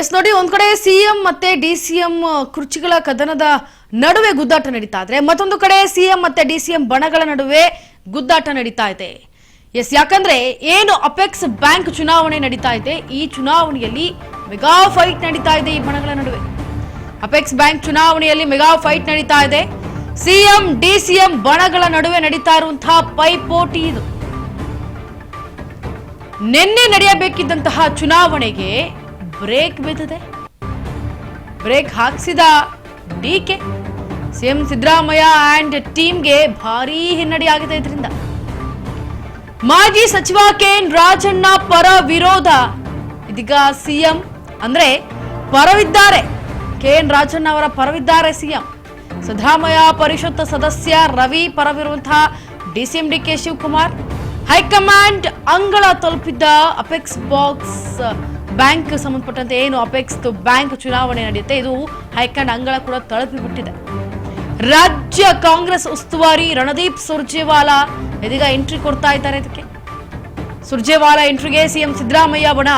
S, ನೋಡಿ, ಒಂದ್ ಕಡೆ ಸಿಎಂ ಮತ್ತೆ ಡಿಸಿಎಂ ಕುರ್ಚಿಗಳ ಕದನದ ನಡುವೆ ಗುದ್ದಾಟ ನಡೀತಾ ಇದ್ರೆ, ಮತ್ತೊಂದು ಕಡೆ ಸಿಎಂ ಮತ್ತೆ ಡಿಸಿಎಂ ಬಣಗಳ ನಡುವೆ ಗುದ್ದಾಟ ನಡೀತಾ ಇದೆ. ಎಸ್, ಯಾಕಂದ್ರೆ ಏನು ಅಪೆಕ್ಸ್ ಬ್ಯಾಂಕ್ ಚುನಾವಣೆ ನಡೀತಾ ಇದೆ, ಈ ಚುನಾವಣೆಯಲ್ಲಿ ಮೆಗಾ ಫೈಟ್ ನಡೀತಾ ಇದೆ ಈ ಬಣಗಳ ನಡುವೆ. ಅಪೆಕ್ಸ್ ಬ್ಯಾಂಕ್ ಚುನಾವಣೆಯಲ್ಲಿ ಮೆಗಾ ಫೈಟ್ ನಡೀತಾ ಇದೆ, ಸಿಎಂ, ಡಿಸಿಎಂ ಬಣಗಳ ನಡುವೆ ನಡೀತಾ ಇರುವಂತಹ ಪೈಪೋಟಿ ಇದು. ನಿನ್ನೆ ನಡೆಯಬೇಕಿದ್ದಂತಹ ಚುನಾವಣೆಗೆ ಬ್ರೇಕ್ ಬಿದ್ದಿದೆ ಬ್ರೇಕ್ ಹಾಕಿಸಿದ ಡಿಕೆ ಸಿಎಂ ಸಿದ್ದರಾಮಯ್ಯ ಆ್ಯಂಡ್ ಟೀಮ್ಗೆ ಭಾರೀ ಹಿನ್ನಡೆಯಾಗಿದೆ ಇದರಿಂದ. ಮಾಜಿ ಸಚಿವ ಕೆಎನ್ ರಾಜಣ್ಣ ಪರ ವಿರೋಧ. ಇದೀಗ ಸಿಎಂ ಅಂದ್ರೆ ಪರವಿದ್ದಾರೆ. ಕೆಎನ್ ರಾಜಣ್ಣ ಅವರ ಪರವಿದ್ದಾರೆ ಸಿಎಂ ಸಿದ್ದರಾಮಯ್ಯ ಪರಿಷತ್ ಸದಸ್ಯ Ravi ಪರವಿರುವಂತಹ DCM DK Shivakumar. High command ಅಂಗಳ ತಲುಪಿದ್ದ ಅಪೆಕ್ಸ್ ಬಾಕ್ಸ್ ಬ್ಯಾಂಕ್ ಸಂಬಂಧಪಟ್ಟಂತೆ ಏನು ಅಪೆಕ್ಸ್ ಬ್ಯಾಂಕ್ ಚುನಾವಣೆ ನಡೆಯುತ್ತೆ, ಇದು ಹೈಕಮಾಂಡ್ ಅಂಗಳ ಕೂಡ ತಳಪಿಬಿಟ್ಟಿದೆ ರಾಜ್ಯ ಕಾಂಗ್ರೆಸ್ ಉಸ್ತುವಾರಿ ರಣದೀಪ್ ಸುರ್ಜೇವಾಲಾ ಇದೀಗ ಎಂಟ್ರಿ ಕೊಡ್ತಾ ಇದ್ದಾರೆ ಇದಕ್ಕೆ. ಸುರ್ಜೇವಾಲಾ ಎಂಟ್ರಿಗೆ ಸಿಎಂ ಸಿದ್ದರಾಮಯ್ಯ ಬಣ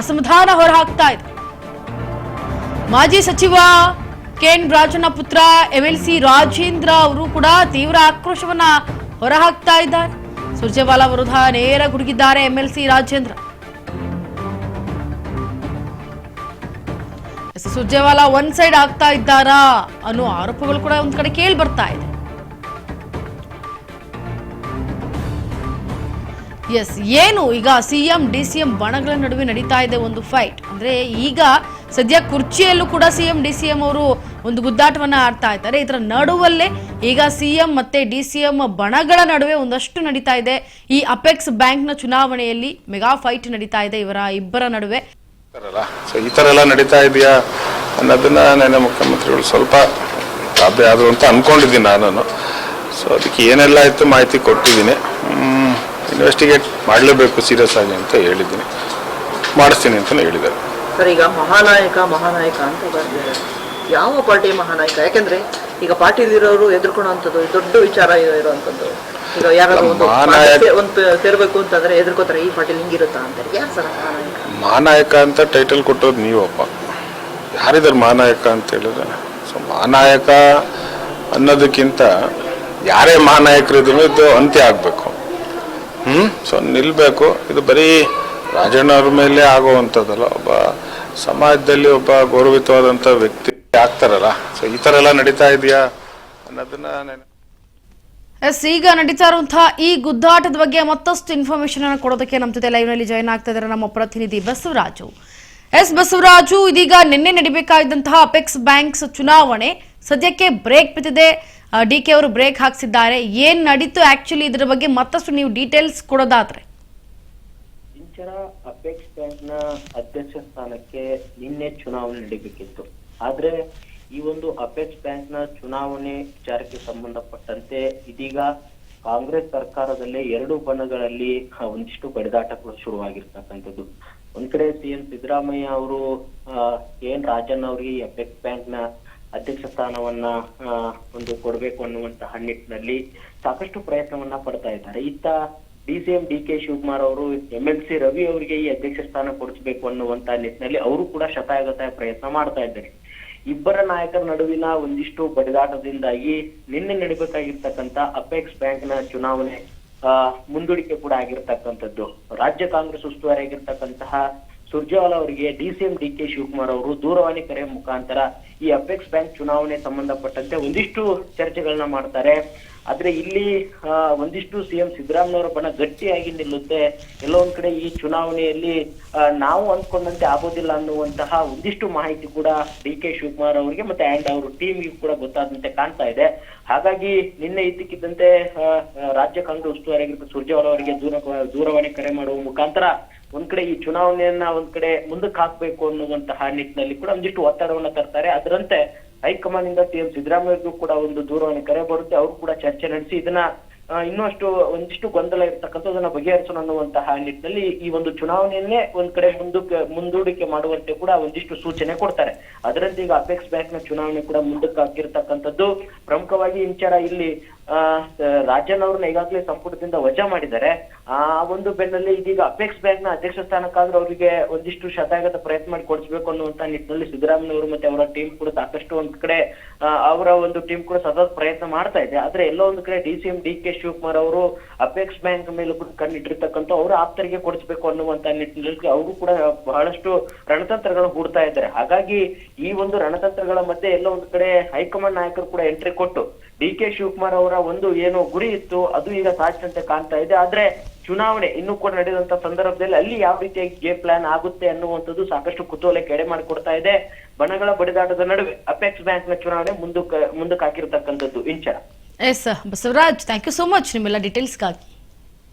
ಅಸಮಾಧಾನ ಹೊರಹಾಕ್ತಾ ಇದೆ. ಮಾಜಿ ಸಚಿವ ಕೆಎನ್ ರಾಜನ ಪುತ್ರ ಎಂಎಲ್ಸಿ ರಾಜೇಂದ್ರ ಅವರು ಕೂಡ ತೀವ್ರ ಆಕ್ರೋಶವನ್ನ ಹೊರಹಾಕ್ತಾ ಇದ್ದಾರೆ. ಸುರ್ಜೇವಾಲಾ ವಿರುದ್ಧ ನೇರ ಗುಡುಗಿದ್ದಾರೆ MLC Rajendra. Surjewala one side ಆಗ್ತಾ ಇದ್ದಾರಾ ಅನ್ನೋ ಆರೋಪಗಳು ಕೂಡ ಒಂದ್ ಕಡೆ ಕೇಳಿ ಬರ್ತಾ ಇದೆ. ಎಸ್ ಏನು ಈಗ ಸಿಎಂ, ಡಿಸಿಎಂ ಬಣಗಳ ನಡುವೆ ನಡೀತಾ ಇದೆ ಒಂದು ಫೈಟ್ ಅಂದ್ರೆ ಈಗ ಸದ್ಯ ಕುರ್ಚಿಯಲ್ಲೂ ಕೂಡ ಸಿಎಂ, ಡಿಸಿಎಂ ಅವರು ಒಂದು ಗುದ್ದಾಟವನ್ನ ಆಡ್ತಾ ಇದ್ದಾರೆ. ಇದರ ನಡುವಲ್ಲೇ ಈಗ ಸಿಎಂ ಮತ್ತೆ ಡಿ ಡಿಸಿಎಂ ಬಣಗಳ ನಡುವೆ ಒಂದಷ್ಟು ನಡೀತಾ ಇದೆ. ಈ ಅಪೆಕ್ಸ್ ಬ್ಯಾಂಕ್ನ ಚುನಾವಣೆಯಲ್ಲಿ ಮೆಗಾ ಫೈಟ್ ನಡೀತಾ ಇದೆ ಇವರ ಇಬ್ಬರ ನಡುವೆ. ಸೊ ಈ ಥರ ಎಲ್ಲ ನಡೀತಾ ಇದೆಯಾ ಅನ್ನೋದನ್ನ ನಾನು ಮುಖ್ಯಮಂತ್ರಿಗಳು ಸ್ವಲ್ಪ ಸಾಧ್ಯ ಆದರು ಅಂತ ಅನ್ಕೊಂಡಿದ್ದೀನಿ ನಾನು ಸೊ ಅದಕ್ಕೆ ಏನೆಲ್ಲ ಇತ್ತು ಮಾಹಿತಿ ಕೊಟ್ಟಿದ್ದೀನಿ. ಇನ್ವೆಸ್ಟಿಗೇಟ್ ಮಾಡಲೇಬೇಕು ಸೀರಿಯಸ್ ಆಗಿ ಅಂತ ಹೇಳಿದ್ದೀನಿ. ಮಾಡಿಸ್ತೀನಿ ಅಂತ ಹೇಳಿದ್ದಾರೆ. ಸರ್ ಈಗ ಮಹಾನಾಯಕ ಮಹಾನಾಯಕ ಅಂತ ಯಾವ ಪಾರ್ಟಿ ಮಹಾನಾಯಕ? ಯಾಕೆಂದ್ರೆ ಈಗ ಪಾರ್ಟಿಲಿರೋರು ಎದುರ್ಕೊಳ್ಳೋಂಥದ್ದು ದೊಡ್ಡ ವಿಚಾರ ಇರೋ- ಇರೋಂಥದ್ದು. ಈಗ ಯಾರಾದ್ರೂ ಒಂದು ಸೇರ್ಬೇಕು ಅಂತಂದ್ರೆ ಎದುರ್ಕೋತಾರೆ ಈ ಪಾರ್ಟಿಲಿ ಹಿಂಗಿರುತ್ತಾ ಅಂತಾರೆ ಯಾರು ಸರ್ ಮಹಾನಾಯಕ? ಮಹಾನಾಯಕ ಅಂತ ಟೈಟಲ್ ಕೊಟ್ಟೋದು ನೀವಪ್ಪ. ಯಾರಿದ್ದಾರೆ ಮಹಾನಾಯಕ ಅಂತ ಹೇಳಿದ್ರೆ? ಸೊ ಮಹಾನಾಯಕ ಅನ್ನೋದಕ್ಕಿಂತ ಯಾರೇ ಮಹಾನಾಯಕರಿದ್ರು ಇದು ಅಂತ್ಯ ಆಗಬೇಕು. ಹ್ಞೂ ಸೊ ನಿಲ್ಲಬೇಕು ಇದು ಬರೀ ರಾಜಣ್ಣವ್ರ ಮೇಲೆ ಆಗುವಂಥದ್ದಲ್ಲ. ಒಬ್ಬ ಸಮಾಜದಲ್ಲಿ ಒಬ್ಬ ಗೌರವಿತವಾದಂಥ ವ್ಯಕ್ತಿ ಆಗ್ತಾರಲ್ಲ. ಸೊ ಈ ಥರ ಎಲ್ಲ ನಡೀತಾ ಇದೆಯಾ ಅನ್ನೋದನ್ನ ನೆನೆ ಎಸ್, ಈಗ ನಡೀತಾ ಇರುವಂತಹ ಈ ಗುದ್ದಾಟದ ಬಗ್ಗೆ ಮತ್ತಷ್ಟು ಇನ್ಫಾರ್ಮೇಶನ್ ಅನ್ನು ಕೊಡೋದಕ್ಕೆ ನಮ್ಮ ಜೊತೆ ಲೈವ್ನಲ್ಲಿ ಜಾಯ್ನ್ ಆಗ್ತಾ ಇದ್ದಾರೆ ನಮ್ಮ ಪ್ರತಿನಿಧಿ ಬಸವರಾಜು. ಎಸ್, ಬಸವರಾಜು, ಇದೀಗ ನಿನ್ನೆ ನಡಿಬೇಕಾದಂತಹ ಅಪೆಕ್ಸ್ ಬ್ಯಾಂಕ್ಸ್ ಚುನಾವಣೆ ಸದ್ಯಕ್ಕೆ ಬ್ರೇಕ್ ಬಿದ್ದಿದೆ. ಡಿ ಕೆ ಅವರು ಬ್ರೇಕ್ ಹಾಕ್ಸಿದ್ದಾರೆ. ಏನ್ ನಡೀತು ಆಕ್ಚುಲಿ ಇದರ ಬಗ್ಗೆ ಮತ್ತಷ್ಟು ನೀವು ಡೀಟೇಲ್ಸ್ ಕೊಡೋದಾದ್ರೆ? ಅಪೆಕ್ಸ್ನ ಅಧ್ಯಕ್ಷ ಸ್ಥಾನಕ್ಕೆ ನಿನ್ನೆ ಚುನಾವಣೆ ನಡೀಬೇಕಿತ್ತು. ಆದ್ರೆ ಈ ಒಂದು ಅಪೆಕ್ಸ್ನ ಚುನಾವಣೆ ವಿಚಾರಕ್ಕೆ ಸಂಬಂಧಪಟ್ಟಂತೆ ಇದೀಗ ಕಾಂಗ್ರೆಸ್ ಸರ್ಕಾರದಲ್ಲೇ ಎರಡು ಬಣಗಳಲ್ಲಿ ಒಂದಿಷ್ಟು ಬಡಿದಾಟಗಳು ಶುರುವಾಗಿರ್ತಕ್ಕಂಥದ್ದು. ಒಂದ್ ಕಡೆ ಸಿಎಂ ಸಿದ್ದರಾಮಯ್ಯ ಅವರು ಎನ್ ರಾಜನ್ ಅವರಿಗೆ ಈ ಬ್ಯಾಂಕ್ನ ಅಧ್ಯಕ್ಷ ಸ್ಥಾನವನ್ನ ಒಂದು ಕೊಡಬೇಕು ಅನ್ನುವಂತಹ ನಿಟ್ಟಿನಲ್ಲಿ ಸಾಕಷ್ಟು ಪ್ರಯತ್ನವನ್ನ ಪಡ್ತಾ ಇದ್ದಾರೆ. ಇತ್ತ ಡಿಸಿಎಂ ಡಿ ಕೆ ಶಿವಕುಮಾರ್ ಅವರು, ಎಂ ಎಲ್ ಸಿ ರವಿ ಅವರಿಗೆ ಈ ಅಧ್ಯಕ್ಷ ಸ್ಥಾನ ಕೊಡಿಸಬೇಕು ಅನ್ನುವಂತಹ ನಿಟ್ಟಿನಲ್ಲಿ ಅವರು ಕೂಡ ಶತಾಯಗತಾಯ ಪ್ರಯತ್ನ ಮಾಡ್ತಾ ಇದ್ದಾರೆ. ಇಬ್ಬರ ನಾಯಕರ ನಡುವಿನ ಒಂದಿಷ್ಟು ಬಡಿದಾಟದಿಂದಾಗಿ ನಿನ್ನೆ ನಡಿಬೇಕಾಗಿರ್ತಕ್ಕಂತ ಅಪೆಕ್ಸ್ ಬ್ಯಾಂಕ್ನ ಚುನಾವಣೆ ಮುಂದೂಡಿಕೆ ಕೂಡ ಆಗಿರ್ತಕ್ಕಂಥದ್ದು. ರಾಜ್ಯ ಕಾಂಗ್ರೆಸ್ ಉಸ್ತುವಾರಿ ಆಗಿರ್ತಕ್ಕಂತಹ ಸುರ್ಜೇವಾಲಾ ಅವರಿಗೆ ಡಿಸಿಎಂ ಡಿ ಕೆ ಶಿವಕುಮಾರ್ ಅವರು ದೂರವಾಣಿ ಕರೆ ಮುಖಾಂತರ ಈ ಅಪೆಕ್ಸ್ ಬ್ಯಾಂಕ್ ಚುನಾವಣೆ ಸಂಬಂಧಪಟ್ಟಂತೆ ಒಂದಿಷ್ಟು ಚರ್ಚೆಗಳನ್ನ ಮಾಡ್ತಾರೆ. ಆದ್ರೆ ಇಲ್ಲಿ ಒಂದಿಷ್ಟು ಸಿಎಂ ಸಿದ್ದರಾಮಯ್ಯವರ ಬಣ್ಣ ಗಟ್ಟಿಯಾಗಿ ನಿಲ್ಲುತ್ತೆ. ಎಲ್ಲೋ ಕಡೆ ಈ ಚುನಾವಣೆಯಲ್ಲಿ ನಾವು ಅಂದ್ಕೊಂಡಂತೆ ಆಗೋದಿಲ್ಲ ಅನ್ನುವಂತಹ ಒಂದಿಷ್ಟು ಮಾಹಿತಿ ಕೂಡ ಡಿ ಕೆ ಶಿವಕುಮಾರ್ ಅವರಿಗೆ ಮತ್ತೆ ಅಂಡ್ ಅವರು ಟೀಮ್ಗೆ ಕೂಡ ಗೊತ್ತಾದಂತೆ ಕಾಣ್ತಾ ಇದೆ. ಹಾಗಾಗಿ ನಿನ್ನೆ ಇದ್ದಕ್ಕಿದ್ದಂತೆ ರಾಜ್ಯ ಕಾಂಗ್ರೆಸ್ ಉಸ್ತುವಾರಿ ಸುರ್ಜೇವಾಲಾ ಅವರಿಗೆ ದೂರ, ದೂರವಾಣಿ ಕರೆ ಮಾಡುವ ಮುಖಾಂತರ ಒಂದ್ ಕಡೆ ಈ ಚುನಾವಣೆಯನ್ನ ಒಂದ್ ಕಡೆ ಮುಂದಕ್ಕೆ ಹಾಕ್ಬೇಕು ಅನ್ನುವಂತಹ ನಿಟ್ಟಿನಲ್ಲಿ ಕೂಡ ಒಂದಿಷ್ಟು ಒತ್ತಡವನ್ನ ತರ್ತಾರೆ. ಅದರಂತೆ ಹೈಕಮಾಂಡ್ ಇಂದ ಸಿಎಂ ಸಿದ್ದರಾಮಯ್ಯಗೂ ಕೂಡ ಒಂದು ದೂರವಾಣಿ ಕರೆ ಬರುತ್ತೆ. ಅವರು ಕೂಡ ಚರ್ಚೆ ನಡೆಸಿ ಇದನ್ನ ಇನ್ನಷ್ಟು ಒಂದಿಷ್ಟು ಗೊಂದಲ ಇರ್ತಕ್ಕಂಥದನ್ನ ಬಗೆಹರಿಸೋಣ ಅನ್ನುವಂತಹ ನಿಟ್ಟಿನಲ್ಲಿ ಈ ಒಂದು ಚುನಾವಣೆಯನ್ನೇ ಒಂದ್ ಕಡೆ ಮುಂದಕ್ಕೆ, ಮುಂದೂಡಿಕೆ ಮಾಡುವಂತೆ ಕೂಡ ಒಂದಿಷ್ಟು ಸೂಚನೆ ಕೊಡ್ತಾರೆ. ಅದರಂತೆ ಈಗ ಅಪೆಕ್ಸ್ ಬ್ಯಾಂಕ್ನ ಚುನಾವಣೆ ಕೂಡ ಮುಂದಕ್ಕೆ ಹಾಕಿರ್ತಕ್ಕಂಥದ್ದು ಪ್ರಮುಖವಾಗಿ ಇಂಚರ ಇಲ್ಲಿ ರಾಜನ್ ಅವ್ರನ್ನ ಈಗಾಗಲೇ ಸಂಪುಟದಿಂದ ವಜಾ ಮಾಡಿದ್ದಾರೆ. ಆ, ಒಂದು ಬೆನ್ನಲ್ಲಿ ಇದೀಗ ಅಪೆಕ್ಸ್ ಬ್ಯಾಂಕ್ನ ಅಧ್ಯಕ್ಷ ಸ್ಥಾನಕ್ಕಾದ್ರೂ ಅವರಿಗೆ ಒಂದಿಷ್ಟು ಶತಾಗತ ಪ್ರಯತ್ನ ಮಾಡಿ ಕೊಡಿಸ್ಬೇಕು ಅನ್ನುವಂತ ನಿಟ್ಟಿನಲ್ಲಿ ಸಿದ್ದರಾಮಯ್ಯವರು ಮತ್ತೆ ಅವರ ಟೀಮ್ ಕೂಡ ಸಾಕಷ್ಟು ಒಂದ್ ಕಡೆ ಅವರ ಒಂದು ಟೀಮ್ ಕೂಡ ಸತತ ಪ್ರಯತ್ನ ಮಾಡ್ತಾ ಇದೆ. ಆದ್ರೆ ಎಲ್ಲೋ ಒಂದು ಕಡೆ D C D K Shivakumar ಅವರು ಅಪೆಕ್ಸ್ ಬ್ಯಾಂಕ್ ಮೇಲೆ ಕೂಡ ಕಣ್ಣಿಟ್ಟಿರ್ತಕ್ಕಂಥ ಅವರ ಆಪ್ತರಿಗೆ ಕೊಡಿಸ್ಬೇಕು ಅನ್ನುವಂತ ನಿಟ್ಟಿನಲ್ಲಿ ಅವರು ಕೂಡ ಬಹಳಷ್ಟು ರಣತಂತ್ರಗಳನ್ನು ಹೂಡ್ತಾ ಇದ್ದಾರೆ. ಹಾಗಾಗಿ ಈ ಒಂದು ರಣತಂತ್ರಗಳ ಮಧ್ಯೆ ಎಲ್ಲೋ ಒಂದು ಕಡೆ ಹೈಕಮಾಂಡ್ ನಾಯಕರು ಕೂಡ ಎಂಟ್ರಿ ಕೊಟ್ಟು ಡಿ ಕೆ ಶಿವಕುಮಾರ್ ಅವರ ಒಂದು ಏನು ಗುರಿ ಇತ್ತು, ಅದು ಈಗ ಸಾಧ್ಯಂತೆ ಕಾಣ್ತಾ ಇದೆ. ಆದ್ರೆ ಚುನಾವಣೆ ಇನ್ನೂ ಕೂಡ ನಡೆದಂತ ಸಂದರ್ಭದಲ್ಲಿ ಅಲ್ಲಿ ಯಾವ ರೀತಿಯಾಗಿ ಗೇಮ್ ಪ್ಲಾನ್ ಆಗುತ್ತೆ ಅನ್ನುವಂಥದ್ದು ಸಾಕಷ್ಟು ಕುತೂಹಲಕ್ಕೆ ಎಡೆ ಮಾಡಿಕೊಡ್ತಾ ಇದೆ. ಬಣಗಳ ಬಡಿದಾಟದ ನಡುವೆ ಅಪೆಕ್ಸ್ ಬ್ಯಾಂಕ್ನ ಚುನಾವಣೆ ಮುಂದಕ್ಕೆ ಮುಂದಕ್ಕೆ ಹಾಕಿರ್ತಕ್ಕಂಥದ್ದು. Inchara S Basavaraj thank you so much ನಿಮ್ಮೆಲ್ಲ ಡೀಟೇಲ್ಸ್ಗಾಗಿ